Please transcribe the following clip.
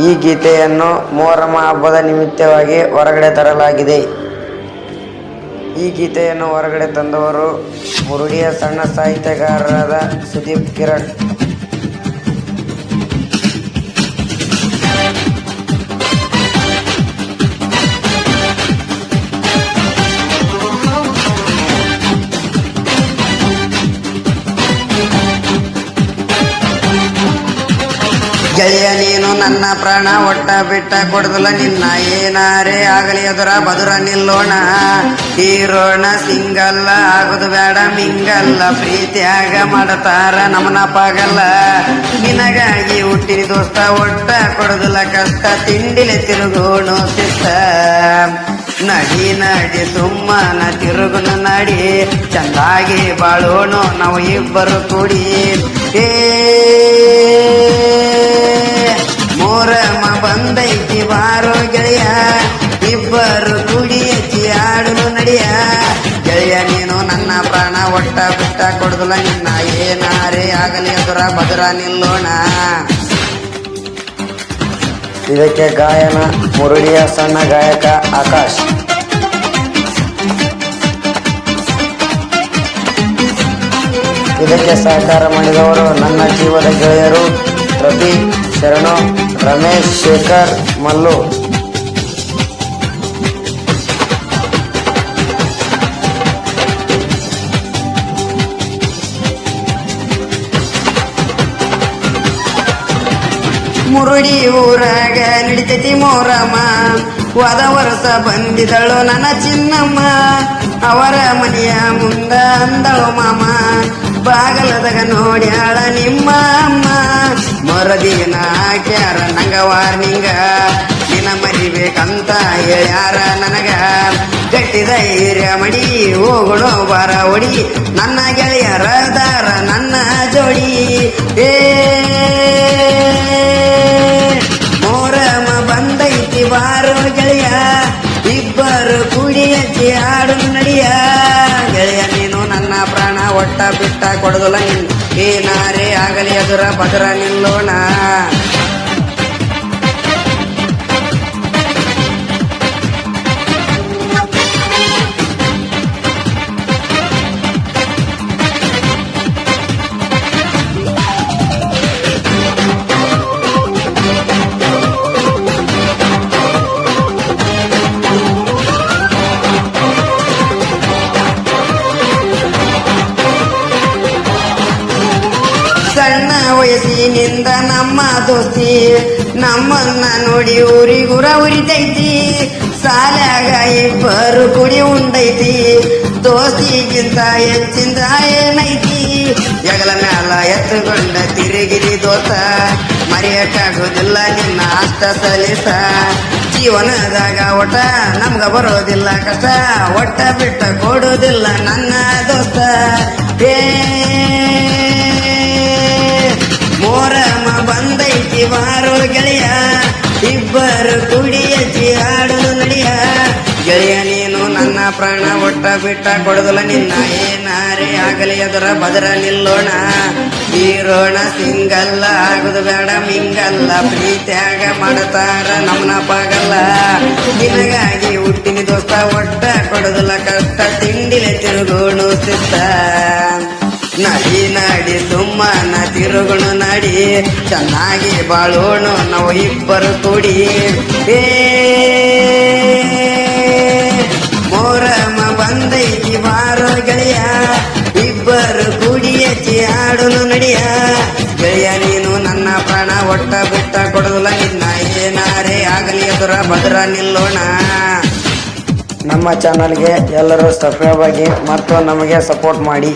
ಈ ಗೀತೆಯನ್ನು ಮೊಹರಮ ಹಬ್ಬದ ನಿಮಿತ್ತವಾಗಿ ಹೊರಗಡೆ ತರಲಾಗಿದೆ. ಈ ಗೀತೆಯನ್ನು ಹೊರಗಡೆ ತಂದವರು ಮುರುಡಿಯ ಸಣ್ಣ ಸಾಹಿತ್ಯಗಾರರಾದ ಸುದೀಪ್ ಕಿರಣ್. ಗೆಳೆಯ ನೀನು ನನ್ನ ಪ್ರಾಣ, ಒಟ್ಟ ಬಿಟ್ಟ ಕೊಡದಲ್ಲ ನಿನ್ನ. ಏನಾರೇ ಆಗಲಿ ಅದರ ಬದುರ ನಿಲ್ಲೋಣ. ಹೀರೋಣ ಸಿಂಗಲ್ಲ, ಆಗುದು ಬೇಡ, ಮಿಂಗಲ್ಲ. ಪ್ರೀತಿಯಾಗ ಮಾಡತಾರ, ನಮನ ಪಾಗಲ್ಲ. ನಿನಗಾಗಿ ಹುಟ್ಟಿದ ದೋಸ್ತ, ಒಟ್ಟ ಕೊಡದಲ್ಲ ಕಷ್ಟ. ತಿಂಡಿಲೆ ತಿರುಗೋಣು ಸಿಸ್ತ. ನಡಿ ನಡಿ, ಸುಮ್ಮನ ತಿರುಗುನ ನಡಿ. ಚಂದಾಗಿ ಬಾಳೋಣ, ನಾವು ಇಬ್ಬರು ಕೂಡಿ. ಏ ಬಂದೈತಿ ಬಾರೋ ಗೆಳೆಯ, ಇಬ್ಬರು ಕೂಡಿ ಹೆಚ್ಚಿ ಆಡಲು ನಡೆಯ. ಗೆಳೆಯ, ನೀನು ನನ್ನ ಪ್ರಾಣ ಒಟ್ಟ ಬಿಟ್ಟ ಕೊಡದಲ್ಲ, ನಿನ್ನ ಏನಾರೇ ಆಗಲಿ ಅದರ ಮಧುರ ನಿಲ್ಲೋಣ. ಇದಕ್ಕೆ ಗಾಯನ, ಮುರುಳಿಯ ಸಣ್ಣ ಗಾಯಕ ಆಕಾಶ್. ಇದಕ್ಕೆ ಸಹಕಾರ ಮಾಡಿದವರು ನನ್ನ ಜೀವದ ಗೆಳೆಯರು ಪ್ರತಿ ಶರಣು. ರಮೇಶ್ ಶೇಖರ್ ಮಲ್ಲು. ಮುರುಡಿ ಊರಾಗ ನಡಿತೈತಿ ಮೋರಮ್ಮ. ಹೋದ ವರ್ಷ ಬಂದಿದಳು ನನ್ನ ಚಿನ್ನಮ್ಮ. ಅವರ ಮನೆಯ ಮುಂದ ಅಂದಳು ಮಾಮ. ಬಾಗಲದಾಗ ನೋಡ್ಯಾಳ ನಿಮ್ಮ ಅಮ್ಮ ಮರದಿನ ಹಾಕ್ಯಾರ ನಂಗ ವಾರ್ನಿಂಗ ದಿನ ಮರಿಬೇಕಂತ ಹೇಳ್ಯಾರ ನನಗ. ಗಟ್ಟಿದ ಹಿರಿಯ ಮಡಿ ಹೋಗೋಣ ಬಾರ ಒಡಿ ನನ್ನ ಗೆಳೆಯರ ದಾರ, ನನ್ನ ಜೋಡಿ. ಏ ಮೋರಮ ಬಂದೈತಿ ಬಾರೋ ಗೆಳೆಯ. ಇಬ್ಬರು ಕುಡಿಯ ಹಚ್ಚಿ ಆಡು ನಡಿಯ. ಗೆಳೆಯ ನೀನು ನನ್ನ ಒಟ್ಟ ಬಿಟ್ಟ ಕೊಡದಲ್ಲ ನಿನ್. ಏನಾರೇ ಆಗಲಿ ಅದರ ಬದರ ನಿಲ್ಲೋಣ. ವಯಸ್ಸಿನಿಂದ ನಮ್ಮ ದೋಸ್ತಿ, ನಮ್ಮನ್ನ ನೋಡಿ ಊರಿಗುರ ಉರಿತೈತಿ. ಸಾಲಾಗ ಇಬ್ಬರು ಕುಡಿ ಉಂಡೈತಿ. ದೋಸ್ತಿಗಿಂತ ಹೆಚ್ಚಿಂದ ಏನೈತಿ? ಜಗಳ ಮ್ಯಾಲ ಎತ್ತುಕೊಂಡ ತಿರುಗಿರಿ ದೋಸ ಮರೆಯಕ್ಕಾಗೋದಿಲ್ಲ ನಿನ್ನ ಅಷ್ಟ ಸಲಿಸ. ಜೀವನದಾಗ ಒಟ ನಮ್ಗ ಬರೋದಿಲ್ಲ ಕಷ್ಟ. ಒಟ್ಟ ಬಿಟ್ಟ ಕೊಡೋದಿಲ್ಲ ನನ್ನ ದೋಸ್ತ. ಏ ಗೆಳೆಯ ನೀನು ನನ್ನ ಪ್ರಾಣ ಒಟ್ಟ ಬಿಟ್ಟ ಕೊಡದಲ್ಲ ನಿನ್ನ. ಏನಾರೇ ಆಗಲಿ ಅದರ ಬದರ ನಿಲ್ಲೋಣ. ಈರೋಣ ಸಿಂಗಲ್ಲ, ಆಗುದು ಬೇಡ, ಮಿಂಗಲ್ಲ. ಪ್ರೀತಿಯಾಗ ಮಾಡತಾರ ನಮ್ಮನ ಪಾಗಲ್ಲ. ನಿನಗಾಗಿ ಹುಟ್ಟಿನ ದೋಸ್ತ, ಒಟ್ಟ ಕೊಡದಲ್ಲ ಕಷ್ಟ. ತಿಂಡಿಲೆ ತಿರುಗೋಣು ಸಿದ್ಧ. ನಡಿ ನಡಿ, ಸುಮ್ಮನ ತಿರುಗುಣ ನಾಡಿ. ಚೆನ್ನಾಗಿ ಬಾಳೋಣ ನಾವು ಇಬ್ಬರು ಕೂಡಿ. ಏ ಗೆಳೆಯ ಇಬ್ಬರು ಹಚ್ಚಿ ಆಡಲು ನಡೆಯ? ಗೆಳೆಯ, ನೀನು ನನ್ನ ಪ್ರಾಣ ಒಟ್ಟ ಬಿಟ್ಟ ಕೊಡೋದಿಲ್ಲ. ನಿನ್ನ ಏನಾರೇ ಆಗಲಿ ಎದುರ ಭದ್ರ ನಿಲ್ಲೋಣ. ನಮ್ಮ ಚಾನಲ್ಗೆ ಎಲ್ಲರೂ ಸಬ್ಸ್ಕ್ರೈಬ್ ಆಗಿ ಮತ್ತು ನಮಗೆ ಸಪೋರ್ಟ್ ಮಾಡಿ.